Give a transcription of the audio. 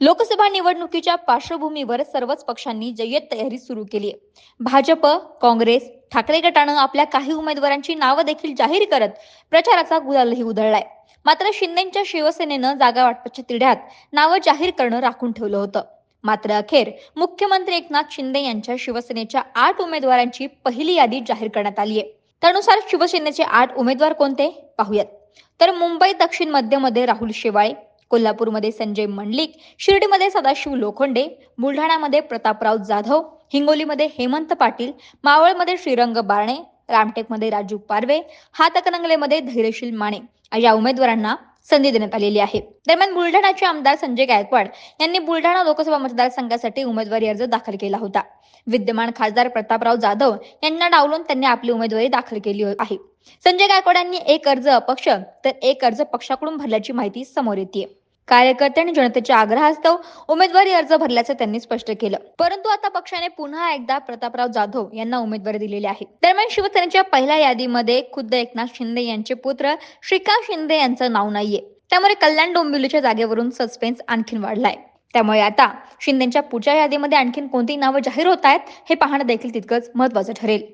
लोकसभा निवडणुकीच्या पार्श्वभूमीवर सर्वच पक्षांनी जय्यत तयारी सुरू केली आहे. भाजप काँग्रेस ठाकरे गटानं आपल्या काही उमेदवारांची नावं देखील जाहीर करत प्रचाराचा गुलालही उधळलाय. मात्र शिंदेच्या शिवसेनेनं जागा वाटपाच्या तिढ्यात नावं जाहीर करणं राखून ठेवलं होतं. मात्र अखेर मुख्यमंत्री एकनाथ शिंदे यांच्या शिवसेनेच्या आठ उमेदवारांची पहिली यादी जाहीर करण्यात आली आहे. त्यानुसार शिवसेनेचे आठ उमेदवार कोणते? पाहूयात. तर मुंबई दक्षिण मध्यमध्ये राहुल शेवाळे कोल्हापूरमध्ये संजय मंडलिक शिर्डीमध्ये सदाशिव लोखंडे बुलढाण्यामध्ये प्रतापराव जाधव हिंगोलीमध्ये हेमंत पाटील मावळमध्ये श्रीरंग बारणे रामटेकमध्ये राजू पारवे हातकणंगलेमध्ये धैर्यशील माने या उमेदवारांना संधी देण्यात आलेली आहे. दरम्यान बुलढाणाचे आमदार संजय गायकवाड यांनी बुलढाणा लोकसभा मतदारसंघासाठी उमेदवारी अर्ज दाखल केला होता. विद्यमान खासदार प्रतापराव जाधव यांना डावलून त्यांनी आपली उमेदवारी दाखल केली आहे. संजय गायकवाड यांनी एक अर्ज अपक्ष तर एक अर्ज पक्षाकडून भरल्याची माहिती समोर येते कार्यकर्ते आणि जनतेच्या आग्रहास्तव उमेदवारी अर्ज भरल्याचं त्यांनी स्पष्ट केलं. परंतु आता पक्षाने पुन्हा एकदा प्रतापराव जाधव यांना उमेदवारी दिलेली आहे. दरम्यान शिवसेनेच्या पहिल्या यादीमध्ये खुद्द एकनाथ शिंदे यांचे पुत्र श्रीकांत शिंदे यांचं नाव नाहीये. त्यामुळे कल्याण डोंबिवलीच्या जागेवरून सस्पेन्स आणखीन वाढलाय. त्यामुळे आता शिंदेच्या पुढच्या यादीमध्ये आणखीन कोणती नावं जाहीर होत आहेत हे पाहणं देखील तितकंच महत्वाचं ठरेल.